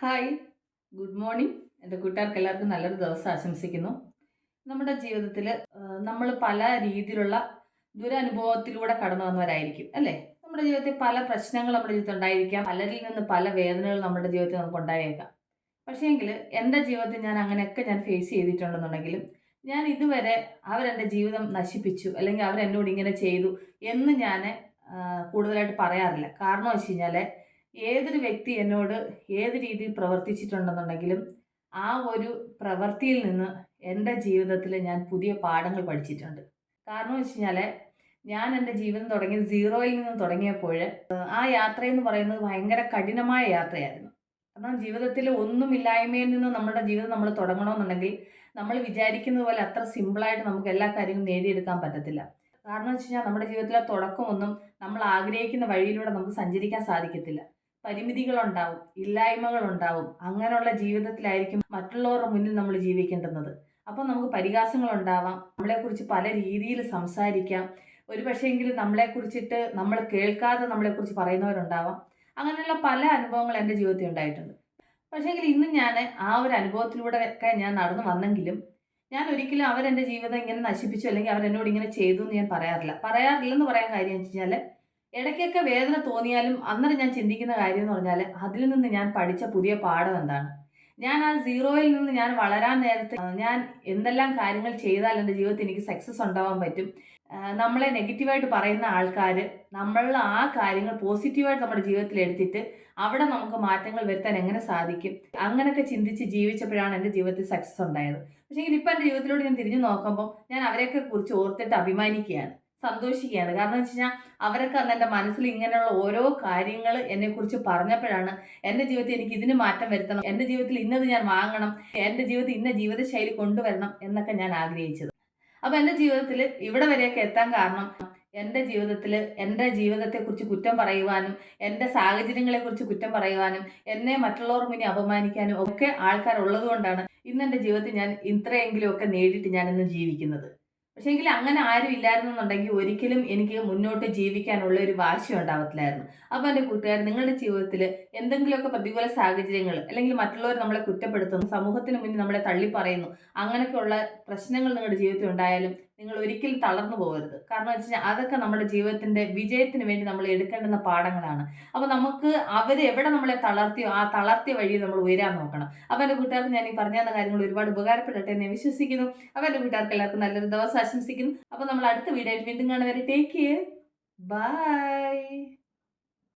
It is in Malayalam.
ഹായ് ഗുഡ് മോർണിംഗ് എന്റെ കൂട്ടുകാർക്ക് എല്ലാവർക്കും നല്ലൊരു ദിവസം ആശംസിക്കുന്നു. നമ്മുടെ ജീവിതത്തിൽ നമ്മൾ പല രീതിയിലുള്ള ദുരനുഭവത്തിലൂടെ കടന്നു വന്നവരായിരിക്കും അല്ലേ? നമ്മുടെ ജീവിതത്തിൽ പല പ്രശ്നങ്ങൾ നമ്മുടെ ജീവിതത്തിൽ ഉണ്ടായിരിക്കാം. പലരിൽ നിന്ന് പല വേദനകൾ നമ്മുടെ ജീവിതത്തിൽ നമുക്ക് ഉണ്ടായേക്കാം. പക്ഷേങ്കിൽ എന്റെ ജീവിതത്തിൽ ഞാൻ അങ്ങനെയൊക്കെ ഞാൻ ഫേസ് ചെയ്തിട്ടുണ്ടെന്നുണ്ടെങ്കിലും ഞാൻ ഇതുവരെ അവരെന്റെ ജീവിതം നശിപ്പിച്ചു അല്ലെങ്കിൽ അവരെന്നോട് ഇങ്ങനെ ചെയ്തു എന്ന് ഞാൻ കൂടുതലായിട്ട് പറയാറില്ല. കാരണം വെച്ച് കഴിഞ്ഞാൽ ഏതൊരു വ്യക്തി എന്നോട് ഏത് രീതിയിൽ പ്രവർത്തിച്ചിട്ടുണ്ടെന്നുണ്ടെങ്കിലും ആ ഒരു പ്രവൃത്തിയിൽ നിന്ന് എന്റെ ജീവിതത്തിൽ ഞാൻ പുതിയ പാഠങ്ങൾ പഠിച്ചിട്ടുണ്ട്. കാരണം വെച്ച് കഴിഞ്ഞാൽ ഞാൻ എന്റെ ജീവിതം തുടങ്ങി സീറോയിൽ നിന്ന് തുടങ്ങിയപ്പോൾ ആ യാത്രയെന്ന് പറയുന്നത് ഭയങ്കര കഠിനമായ യാത്രയായിരുന്നു. കാരണം ജീവിതത്തിൽ ഒന്നുമില്ലായ്മയിൽ നിന്ന് നമ്മുടെ ജീവിതം നമ്മൾ തുടങ്ങണമെന്നുണ്ടെങ്കിൽ നമ്മൾ വിചാരിക്കുന്നത് പോലെ അത്ര സിമ്പിളായിട്ട് നമുക്ക് എല്ലാ കാര്യങ്ങളും നേടിയെടുക്കാൻ പറ്റത്തില്ല. കാരണം വെച്ച് കഴിഞ്ഞാൽ നമ്മുടെ ജീവിതത്തിലെ തുടക്കമൊന്നും നമ്മൾ ആഗ്രഹിക്കുന്ന വഴിയിലൂടെ നമുക്ക് സഞ്ചരിക്കാൻ സാധിക്കത്തില്ല. പരിമിതികളുണ്ടാവും ഇല്ലായ്മകളുണ്ടാവും. അങ്ങനെയുള്ള ജീവിതത്തിലായിരിക്കും മറ്റുള്ളവരുടെ മുന്നിൽ നമ്മൾ ജീവിക്കേണ്ടുന്നത്. അപ്പം നമുക്ക് പരിഹാസങ്ങൾ ഉണ്ടാവാം നമ്മളെക്കുറിച്ച് പല രീതിയിൽ സംസാരിക്കാം. ഒരു പക്ഷേങ്കിലും നമ്മളെക്കുറിച്ചിട്ട് നമ്മൾ കേൾക്കാതെ നമ്മളെക്കുറിച്ച് പറയുന്നവരുണ്ടാവാം. അങ്ങനെയുള്ള പല അനുഭവങ്ങൾ എന്റെ ജീവിതത്തിൽ ഉണ്ടായിട്ടുണ്ട്. പക്ഷേങ്കിൽ ഇന്ന് ഞാൻ ആ ഒരു അനുഭവത്തിലൂടെ ഒക്കെ ഞാൻ നടന്നു വന്നെങ്കിലും ഞാൻ ഒരിക്കലും അവരെന്റെ ജീവിതം ഇങ്ങനെ നശിപ്പിച്ചു അല്ലെങ്കിൽ അവരെന്നോട് ഇങ്ങനെ ചെയ്തു എന്ന് ഞാൻ പറയാറില്ല. പറയാറില്ലെന്ന് പറയാൻ കാര്യം വെച്ച് കഴിഞ്ഞാൽ ഇടയ്ക്കൊക്കെ വേദന തോന്നിയാലും അന്നേരം ഞാൻ ചിന്തിക്കുന്ന കാര്യം എന്ന് പറഞ്ഞാൽ അതിൽ നിന്ന് ഞാൻ പഠിച്ച പുതിയ പാഠം എന്താണ്? ഞാൻ ആ സീറോയിൽ നിന്ന് ഞാൻ വളരാൻ നേരത്തെ ഞാൻ എന്തെല്ലാം കാര്യങ്ങൾ ചെയ്താൽ എന്റെ ജീവിതത്തിൽ എനിക്ക് സക്സസ് ഉണ്ടാവാൻ പറ്റും? നമ്മളെ നെഗറ്റീവായിട്ട് പറയുന്ന ആൾക്കാർ നമ്മളുടെ ആ കാര്യങ്ങൾ പോസിറ്റീവായിട്ട് നമ്മുടെ ജീവിതത്തിൽ എടുത്തിട്ട് അവിടെ നമുക്ക് മാറ്റങ്ങൾ വരുത്താൻ എങ്ങനെ സാധിക്കും? അങ്ങനെയൊക്കെ ചിന്തിച്ച് ജീവിച്ചപ്പോഴാണ് എന്റെ ജീവിതത്തിൽ സക്സസ് ഉണ്ടായത്. പക്ഷേ ഇപ്പം എന്റെ ജീവിതത്തിലൂടെ ഞാൻ തിരിഞ്ഞു നോക്കുമ്പോൾ ഞാൻ അവരെയൊക്കെ കുറിച്ച് ഓർത്തിട്ട് അഭിമാനിക്കുകയാണ്. സന്തോഷിക്കുകയാണ്. കാരണം വെച്ച് കഴിഞ്ഞാൽ അവരൊക്കെ അന്ന് എന്റെ മനസ്സിൽ ഇങ്ങനെയുള്ള ഓരോ കാര്യങ്ങൾ എന്നെക്കുറിച്ച് പറഞ്ഞപ്പോഴാണ് എന്റെ ജീവിതത്തിൽ എനിക്ക് ഇതിന് മാറ്റം വരുത്തണം എന്റെ ജീവിതത്തിൽ ഇന്നത് ഞാൻ വാങ്ങണം എന്റെ ജീവിതത്തിൽ ഇന്ന ജീവിതശൈലി കൊണ്ടുവരണം എന്നൊക്കെ ഞാൻ ആഗ്രഹിച്ചത്. അപ്പം എന്റെ ജീവിതത്തിൽ ഇവിടെ വരെയൊക്കെ എത്താൻ കാരണം എന്റെ ജീവിതത്തിൽ എന്റെ ജീവിതത്തെക്കുറിച്ച് കുറ്റം പറയുവാനും എന്റെ സാഹചര്യങ്ങളെക്കുറിച്ച് കുറ്റം പറയുവാനും എന്നെ മറ്റുള്ളവർ മുന്നിൽ അപമാനിക്കാനും ഒക്കെ ആൾക്കാരുള്ളത് കൊണ്ടാണ് ഇന്ന് എന്റെ ജീവിതത്തിൽ ഞാൻ ഇത്രയെങ്കിലും ഒക്കെ നേടിയിട്ട് ഞാനിന്ന് ജീവിക്കുന്നത്. പക്ഷേ എങ്കിൽ അങ്ങനെ ആരും ഇല്ലായിരുന്നു എന്നുണ്ടെങ്കിൽ ഒരിക്കലും എനിക്ക് മുന്നോട്ട് ജീവിക്കാനുള്ള ഒരു വാശി ഉണ്ടാവത്തില്ലായിരുന്നു. അപ്പോൾ എന്റെ കൂട്ടുകാർ നിങ്ങളുടെ ജീവിതത്തിൽ എന്തെങ്കിലുമൊക്കെ പ്രതികൂല സാഹചര്യങ്ങൾ അല്ലെങ്കിൽ മറ്റുള്ളവർ നമ്മളെ കുറ്റപ്പെടുത്തുന്നു സമൂഹത്തിന് മുന്നിൽ നമ്മളെ തള്ളി പറയുന്നു അങ്ങനെയൊക്കെയുള്ള പ്രശ്നങ്ങൾ നിങ്ങളുടെ ജീവിതത്തിൽ ഉണ്ടായാലും നിങ്ങൾ ഒരിക്കലും തളർന്നു പോകരുത്. കാരണം വെച്ച് കഴിഞ്ഞാൽ അതൊക്കെ നമ്മുടെ ജീവിതത്തിന്റെ വിജയത്തിന് വേണ്ടി നമ്മൾ എടുക്കേണ്ടുന്ന പാഠങ്ങളാണ്. അപ്പോൾ നമുക്ക് അവർ എവിടെ നമ്മളെ തളർത്തിയോ ആ തളർത്തിയ വഴി നമ്മൾ ഉയരാൻ നോക്കണം. അപ്പോൾ എന്റെ കൂട്ടുകാർക്ക് ഞാൻ ഈ പറഞ്ഞ കാര്യങ്ങൾ ഒരുപാട് ഉപകാരപ്പെടട്ടെ എന്ന് വിശ്വസിക്കുന്നു. അപ്പോൾ കൂട്ടുകാർക്ക് എല്ലാവർക്കും നല്ലൊരു ദിവസം ആശംസിക്കുന്നു. അപ്പോൾ നമ്മൾ അടുത്ത വീഡിയോയിൽ വീണ്ടും കാണുവരെ ടേക്ക് കെയർ ബൈ